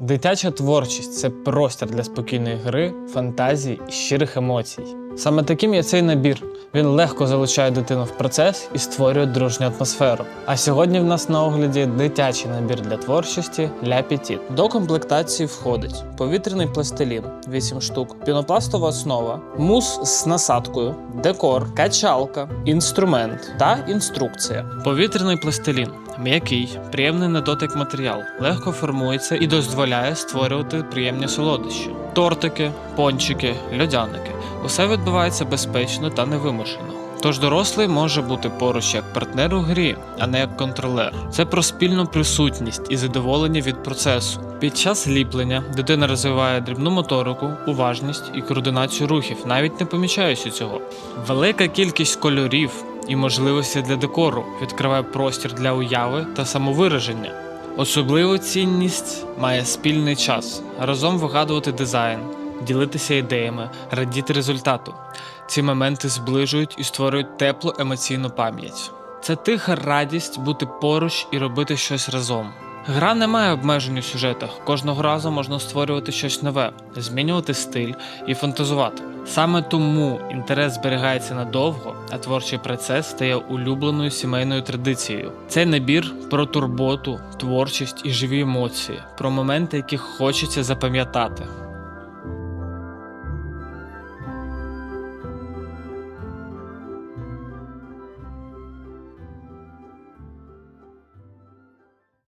Дитяча творчість це простір для спокійної гри, фантазії і щирих емоцій. Саме таким є цей набір. Він легко залучає дитину в процес і створює дружню атмосферу. А сьогодні в нас на огляді дитячий набір для творчості Ля Петіт. До комплектації входить повітряний пластилін 8 штук, пінопластова основа, мус з насадкою, декор, качалка, інструмент та інструкція. Повітряний пластилін м'який, приємний на дотик матеріал, легко формується і дозволяє створювати приємні солодощі, тортики, пончики, льодяники. Усе відбувається безпечно та невимушено. Тож дорослий може бути поруч як партнер у грі, а не як контролер. Це про спільну присутність і задоволення від процесу. Під час ліплення дитина розвиває дрібну моторику, уважність і координацію рухів, навіть не помічаючи цього. Велика кількість кольорів і можливості для декору відкриває простір для уяви та самовираження. Особливу цінність має спільний час, разом вигадувати дизайн, ділитися ідеями, радіти результату. Ці моменти зближують і створюють теплу емоційну пам'ять. Це тиха радість бути поруч і робити щось разом. Гра не має обмежень у сюжетах. Кожного разу можна створювати щось нове, змінювати стиль і фантазувати. Саме тому інтерес зберігається надовго, а творчий процес стає улюбленою сімейною традицією. Цей набір про турботу, творчість і живі емоції, про моменти, які хочеться запам'ятати.